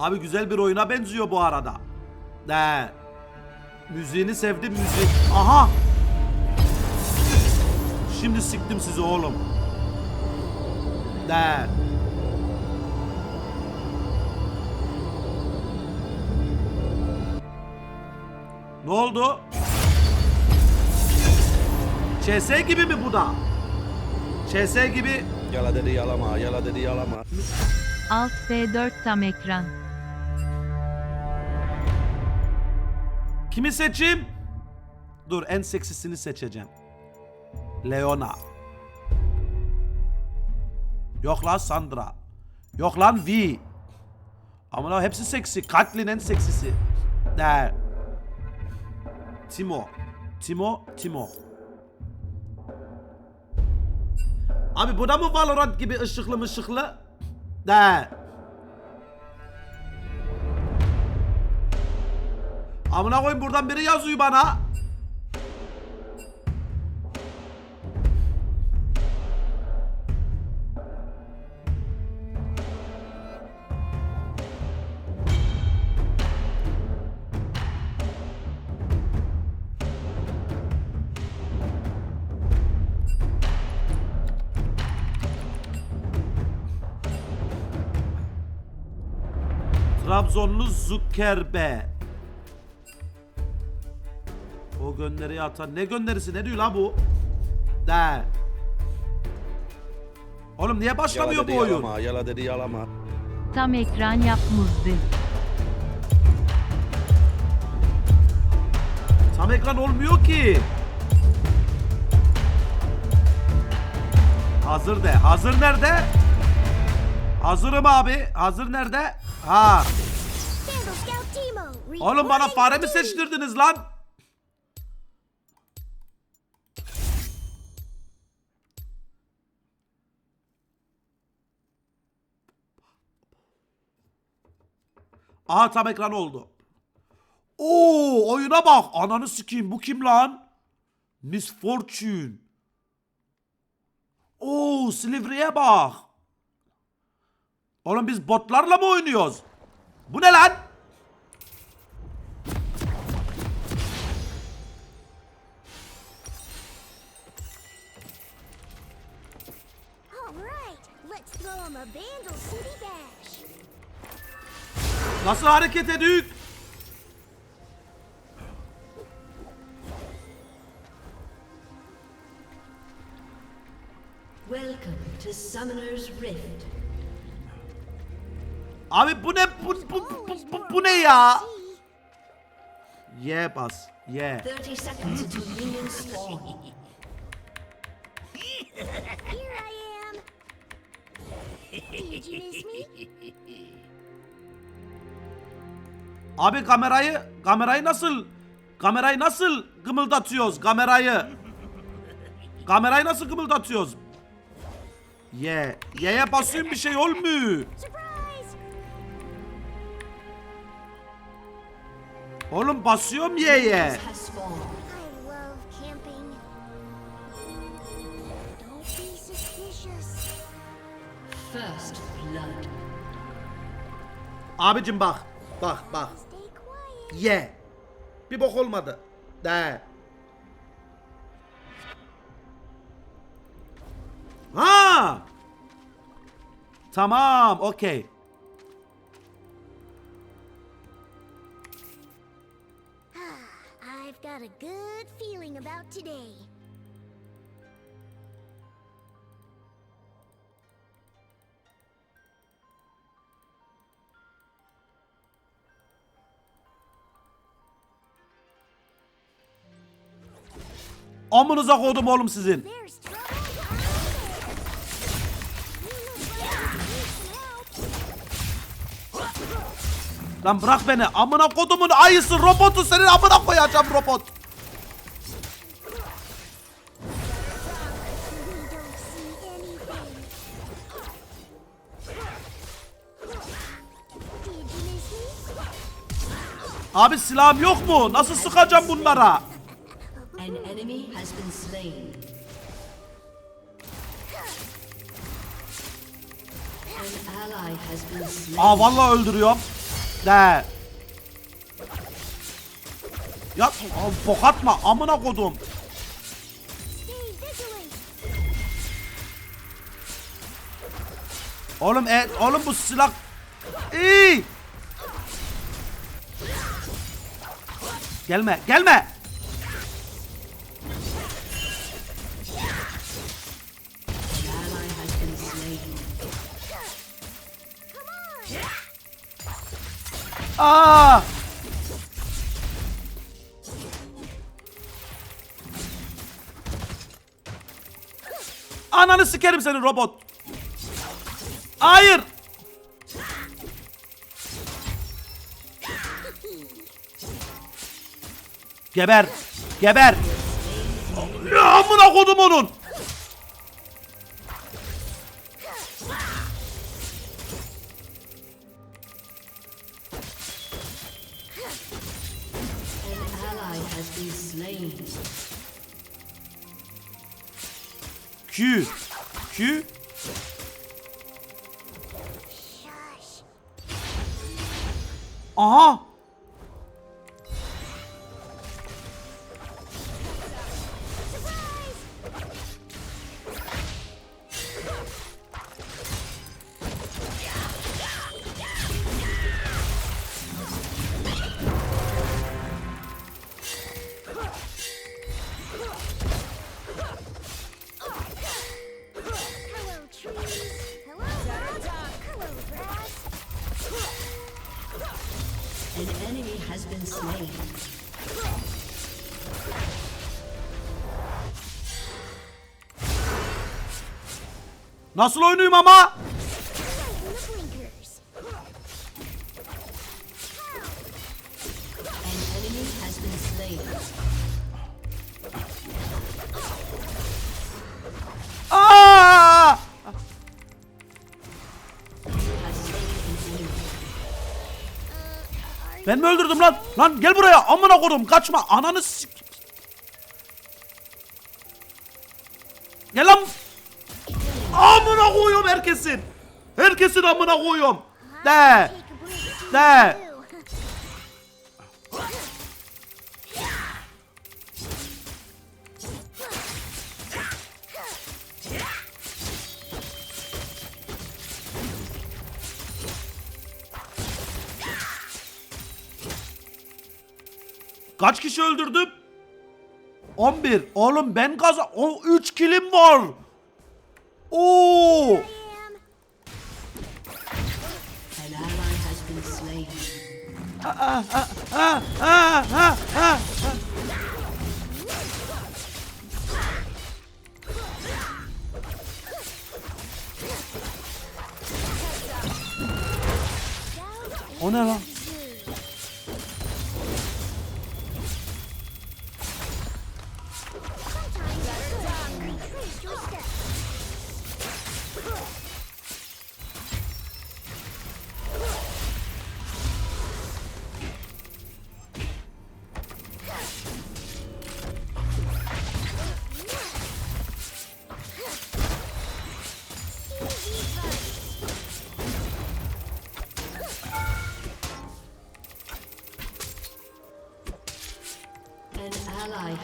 Abi güzel bir oyuna benziyor bu arada. De. Müziğini sevdim müzik. Aha. Şimdi siktim sizi oğlum. De. Ne oldu? CS gibi mi bu da? CS gibi Yala dedi yalama, yala dedi yalama. Alt F4 tam ekran. Kimi seçeyim? Dur en seksisini seçeceğim. Leona. Yok lan Sandra. Yok lan V. Ama hepsi seksi. Katlin en seksisi. De. Timo. Timo, Timo. Abi bu da mı Valorant gibi ışıklı mışıklı? De. Amına koyayım buradan biri yazıyor bana. Trabzonlu Zuckerbe. Gönderiyi atan. Ne gönderisi ne diyor la bu? De. Oğlum niye başlamıyor bu oyun? yalama, yala dedi yalama. Tam ekran yapmızdı. Tam ekran olmuyor ki. Hazır de. Hazır nerede? Hazırım abi. Hazır nerede? Ha. Oğlum bana fare mi seçtirdiniz lan? Aha tam ekran oldu. Oo oyuna bak. Ananı sikeyim. Bu kim lan? Miss Fortune. Oo Silivri'ye bak. Oğlum biz botlarla mı oynuyoruz? Bu ne lan? A Vandal City Bash. Nasıl hareket ediyor? Welcome to Summoner's Rift. Abi bu ne bu, bu, bu, bu, bu ne ya? Ye bas. Ye. 30 seconds until minions spawn. Here I am. Did you miss me? Abi kamerayı kamerayı nasıl kamerayı nasıl kımıldatıyoruz kamerayı? Kamerayı nasıl kımıldatıyoruz? Ye. Ye'ye basıyorum bir şey olmuyor. Oğlum basıyorum. First blood. Abicim bak. Bak bak. Ye. Bir bok olmadı. De. Ha. Tamam, okey. I've got a good feeling about today. You need some help. Lan bırak beni. Amına kodumun ayısı robotu senin amına koyacağım robot. Abi silahım yok mu? Nasıl sıkacağım bunlara? Has been slain. An ally has been slain. Aa vallahi öldürüyorum. De. Ya a- bok atma amına kodum. Oğlum e, oğlum bu silah İyi. Gelme, gelme. Aa! Ananı sikerim senin robot. Hayır. Geber. Geber. Ya amına kodum onun. Has been slain. Q. Q. Shush. Aha. Has been slain. Aa! Ben mi öldürdüm lan? Lan gel buraya. Amına kodum. Kaçma. Ananı sik. Gel lan. Amına koyuyorum herkesin. Herkesin amına koyuyorum. De. De. Kaç kişi öldürdüm? 11. Oğlum ben kaza... O 3 kilim var. Oo! Am. An ally has been slain. Ha, ha, ha,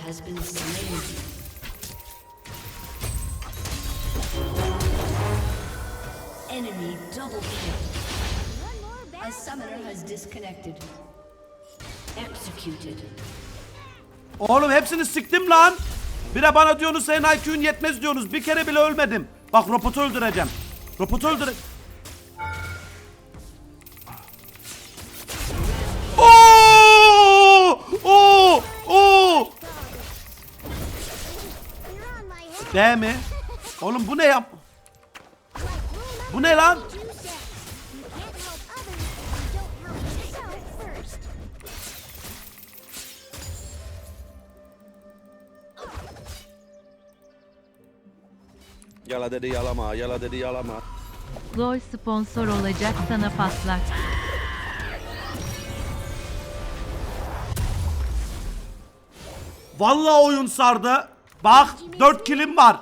has been slain. Enemy double kill. A summoner has disconnected. Executed. Oğlum hepsini siktim lan. Bir de bana diyorsunuz senin IQ'un yetmez diyorsunuz. Bir kere bile ölmedim. Bak robotu öldüreceğim. Robotu öldüre... D mi? Oğlum bu ne ya? Like rule Bu ne lan? Yala dedi yalama, yala dedi yalama. LoL sponsor olacak sana paslar. Vallahi oyun sardı. Bak 4 kilim var.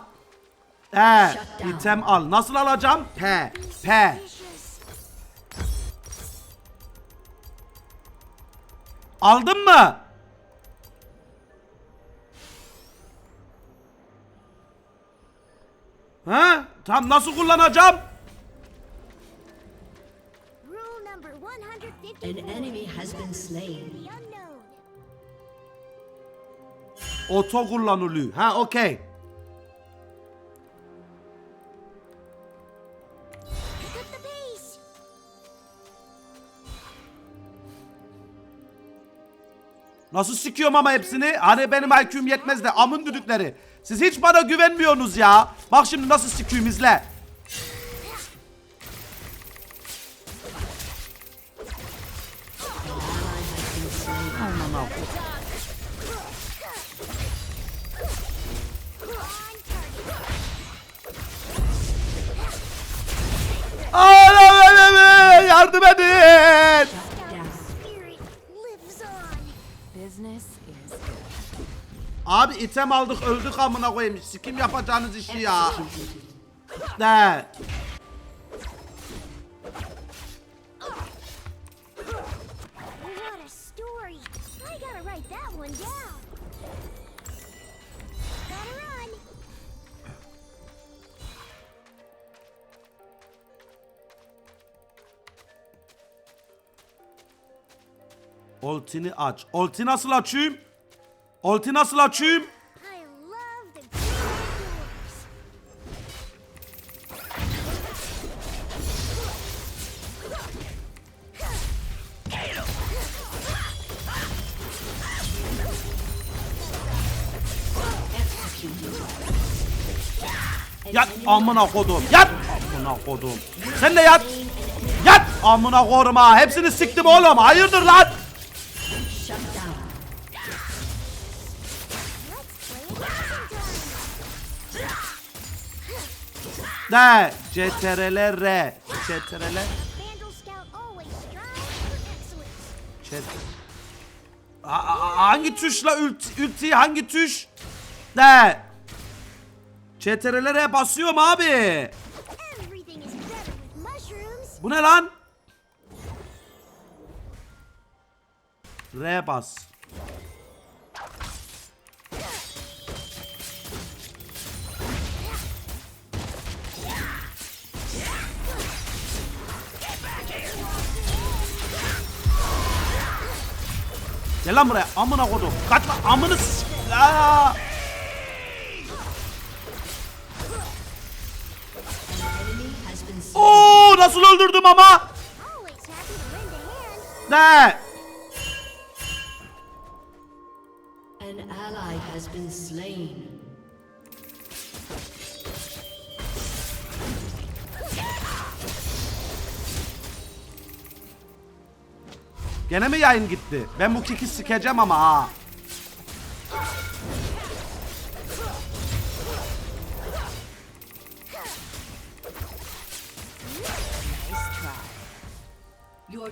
He, item al. Nasıl alacağım? P, P. Aldın mı? Ha? Tam nasıl kullanacağım? Rule number 154. An enemy has been slain. Oto kullanılıyor. Ha okey. Nasıl sikiyorum ama hepsini? Hani benim IQ'm yetmez de amın düdükleri. Siz hiç bana güvenmiyorsunuz ya. Bak şimdi nasıl sikiyorum izle. Allah'ım. Yardım edin. Abi item aldık öldük amına koyayım. Sikim yapacağınız işi ya. Story. I gotta write that one down. Oltini aç. Olti nasıl açayım? Olti nasıl açayım? Yat amına kodum. Yat amına kodum. Sen de yat. Yat amına koruma. Hepsini siktim oğlum. Hayırdır lan? De. CTRL R. CTRL. Chat. Hangi tuşla ulti, ulti hangi tuş? De. CTRL'e basıyorum abi. Bu ne lan? R bas. Gel lan buraya. Amına kodum. Kaçma. Amını s- Aa! Nasıl öldürdüm ama? De. An ally has been slain. Gene mi yayın gitti? Ben bu kiki sikeceğim ama ha. Your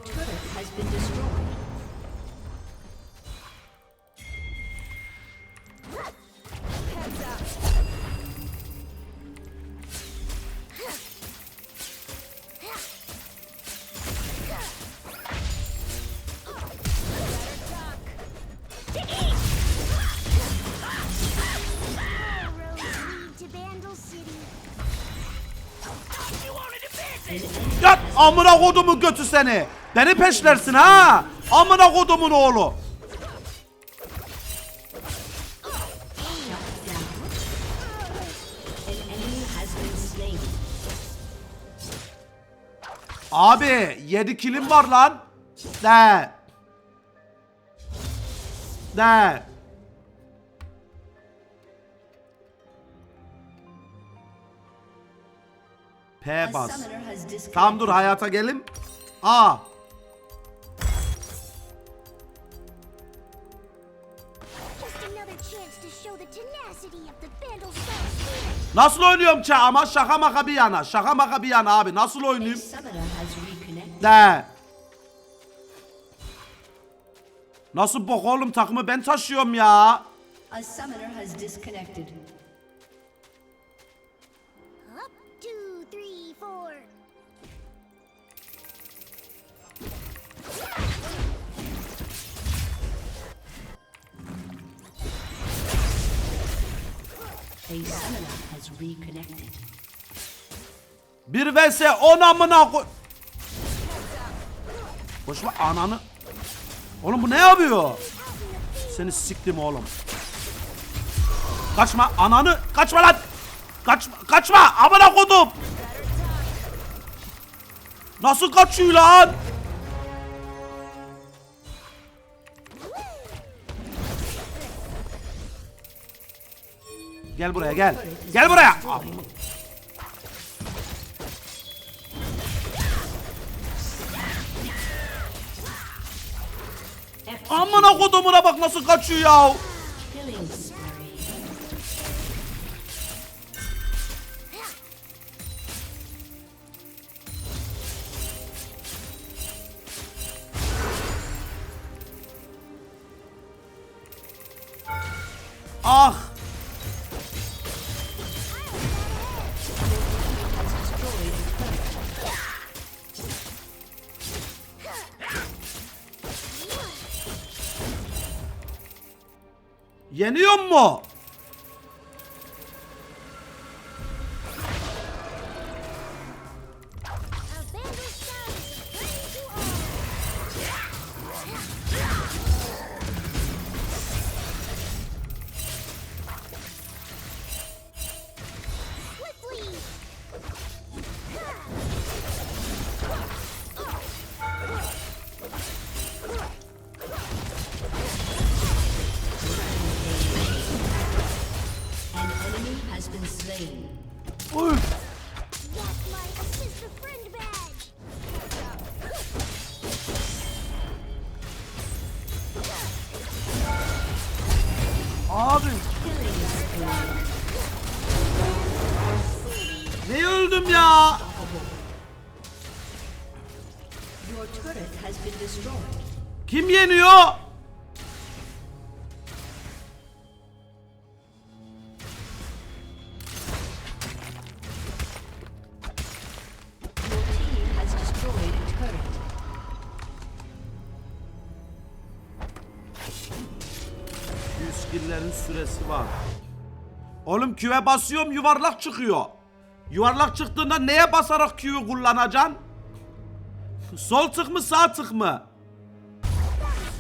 amına kodumun götü seni. Beni peşlersin ha. Amına kodumun oğlu. Abi 7 kilim var lan. De. De. P bas. Tamam dur hayata gelim. A. Nasıl oynuyorum ça ama şaka maka bir yana. Şaka maka bir yana abi. Nasıl oynayayım? De. Nasıl bok oğlum takımı ben taşıyorum ya. A summoner has disconnected. Bir vs 10 amına koy. Koşma ananı. Oğlum bu ne yapıyor? Seni siktim oğlum. Kaçma ananı. Kaçma lan. Kaçma. Kaçma. Amına kodum. Nasıl kaçıyor lan? Gel buraya gel. Gel buraya. Am- Amına kodumuna bak nasıl kaçıyor ya. も。Yüz skill'lerin süresi var. Oğlum Q'ye basıyorum yuvarlak çıkıyor. Yuvarlak çıktığında neye basarak Q'yu kullanacaksın? Sol tık mı sağ tık mı?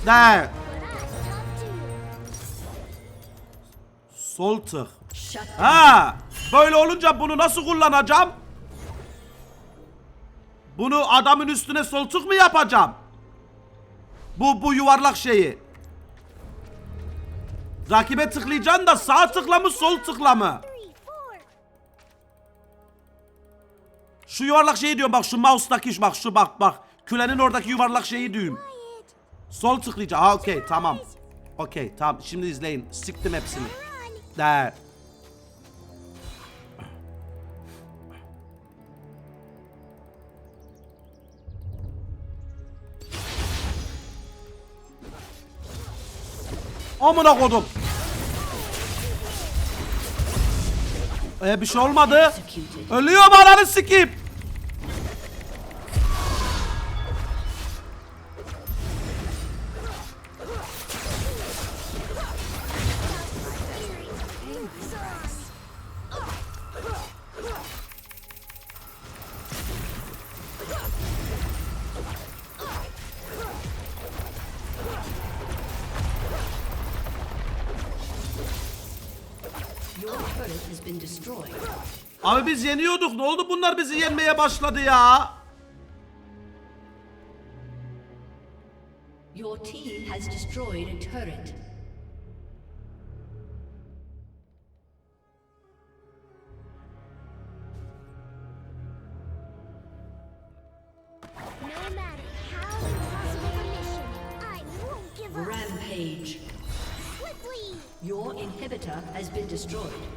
Too! Sol tık. Ha, böyle olunca bunu nasıl kullanacağım? Bunu adamın üstüne sol tık mı yapacağım? Bu bu yuvarlak şeyi. Rakibe tıklayacaksın da sağ tıkla mı sol tıkla mı? Şu yuvarlak şeyi diyorum bak şu mouse'daki şu bak şu bak bak. Külenin oradaki yuvarlak şeyi diyorum. Sol tıklayacağım. Ha okey tamam. Okey tamam şimdi izleyin. Siktim hepsini. Run! De. Amına kodum. Ee, bir şey olmadı. Ölüyorum ananı sikeyim. Abi biz yeniyorduk. Ne oldu bunlar bizi yenmeye başladı ya? Your team has destroyed a turret.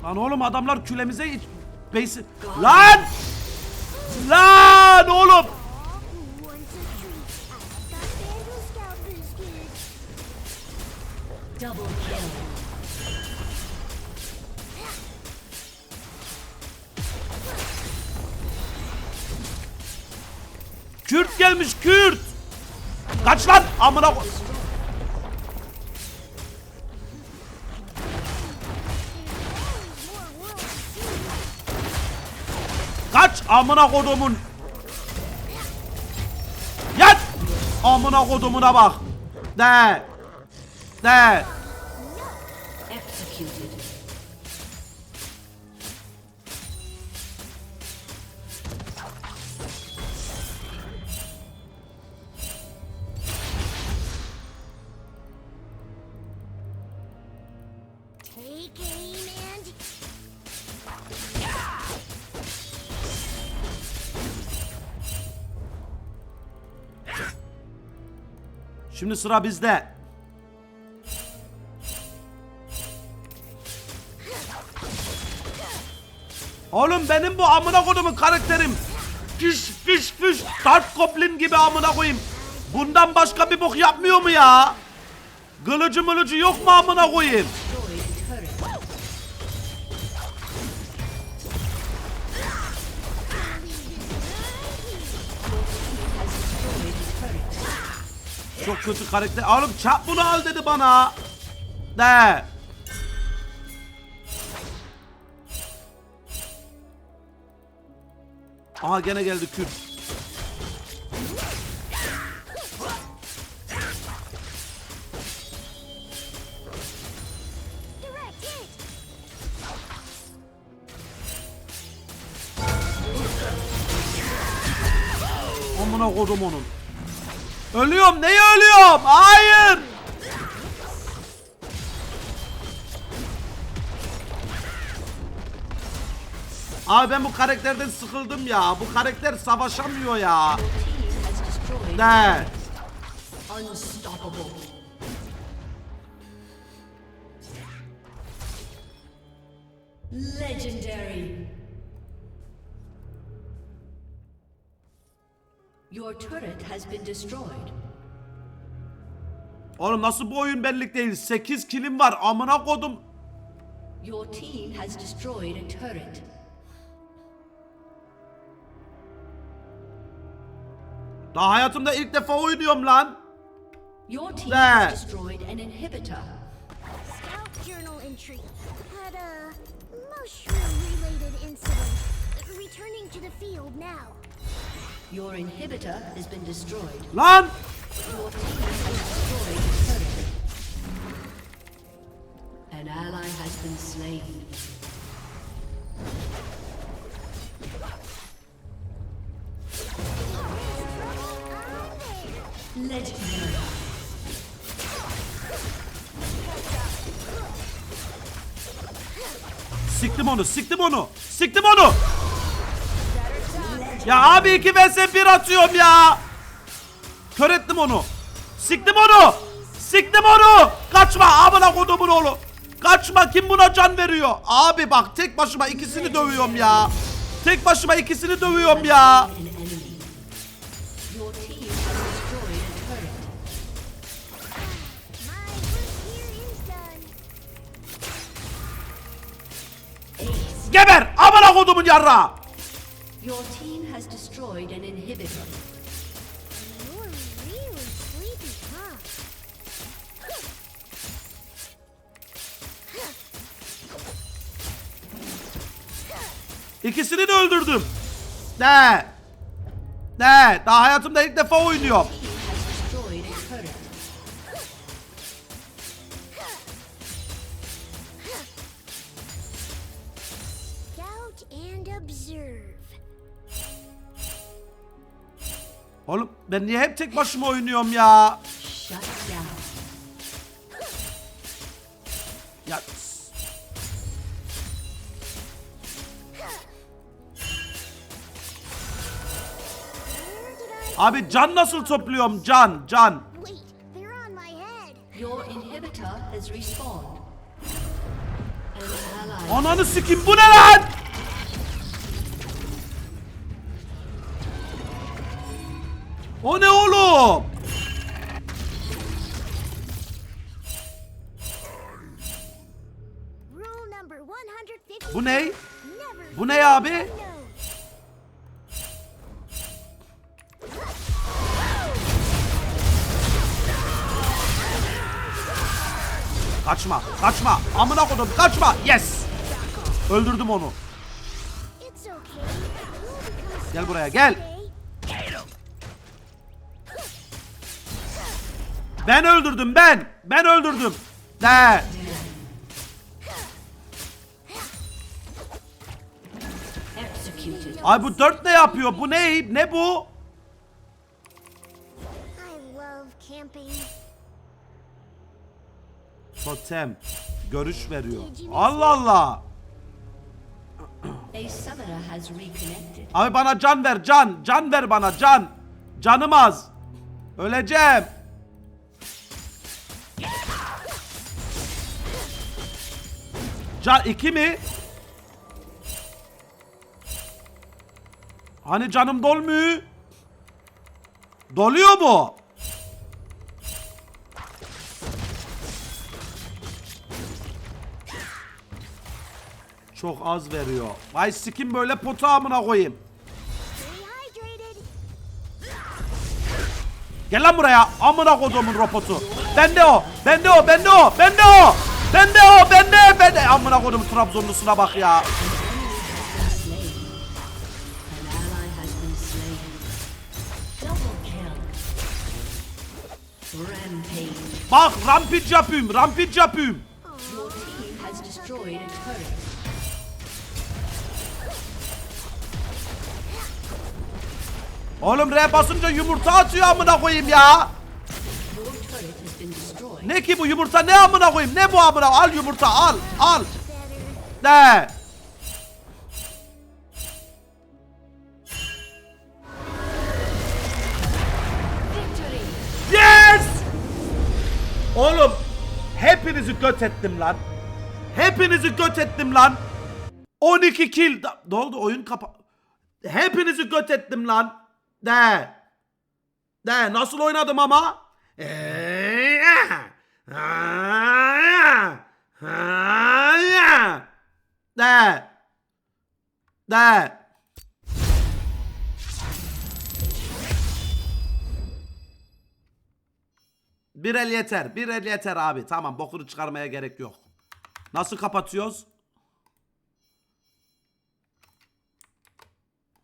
Lan oğlum adamlar külemize iç... Beysi... Lan! Lan oğlum! Kürt gelmiş Kürt! Kaç lan! Amına amına kodumun. Yat. Amına kodumuna bak. De. De. Şimdi sıra bizde. Oğlum benim bu amına kodumun karakterim. Fiş fiş fiş. Dark Goblin gibi amına koyayım. Bundan başka bir bok yapmıyor mu ya? Kılıcı mılıcı yok mu amına koyayım? Kötü karakter. Oğlum çap bunu al dedi bana. De. Aha gene geldi hit. Amına kodum onun. Ölüyorum. Neye ölüyorum? Hayır. Abi ben bu karakterden sıkıldım ya. Bu karakter savaşamıyor ya. Ne? Legendary. Your turret has been destroyed. Oğlum nasıl bu oyun bellik değil? 8 kilim var. Amına kodum. Your team has destroyed a turret. Daha hayatımda ilk defa oynuyorum lan. Your team There. has destroyed an inhibitor. Scout journal entry. Had a mushroom-related incident. Returning to the field now. Your inhibitor has been destroyed. Lan. Your team has destroyed turret. An ally has been slain. Legendary. Siktim onu, siktim onu. Siktim onu. Ya abi 2 vs 1 atıyorum ya. Kör ettim onu. Siktim onu. Siktim onu. Kaçma amına kodumun oğlu. Kaçma kim buna can veriyor? Abi bak tek başıma ikisini dövüyorum ya. Tek başıma ikisini dövüyorum ya. Geber amına kodumun yarra. Destroyed an inhibitor. You're really sleepy, huh? İkisini de öldürdüm. Ne? Ne? Daha hayatımda ilk defa oynuyorum. Oğlum ben niye hep tek başıma oynuyorum ya? Ya abi can nasıl topluyorum? Can, can. Ananı sikim bu ne lan? O ne oğlum? Rule number 150. Bu ne? Bu ne abi? Kaçma, kaçma. Amına kodum kaçma. Yes. Öldürdüm onu. Gel buraya gel. Ben öldürdüm ben. Ben öldürdüm. De. Ay bu dört ne yapıyor? Bu ne? Ne bu? Totem. Görüş veriyor. Allah Allah. Abi bana can ver can. Can ver bana can. Canım az. Öleceğim. Can iki mi? Hani canım dolmuyor? Doluyor mu? Çok az veriyor. Vay sikim böyle potu amına koyayım. Gel lan buraya. Amına kodumun robotu. Bende o. Bende o. Bende o. Bende o. Bende o. Bende. Bende. Amına kodum Trabzonlusuna bak ya. Bak rampage yapayım. Rampage turret. Oğlum R basınca yumurta atıyor amına koyayım ya. Ne ki bu yumurta ne amına koyayım? Ne bu amına? Al yumurta al. Al. De. Yes! Oğlum hepinizi göt ettim lan. Hepinizi göt ettim lan. 12 kill. Ne oldu oyun kapa... Hepinizi göt ettim lan. De. De nasıl oynadım ama? De. De. Bir el yeter. Bir el yeter abi. Tamam bokunu çıkarmaya gerek yok. Nasıl kapatıyoruz?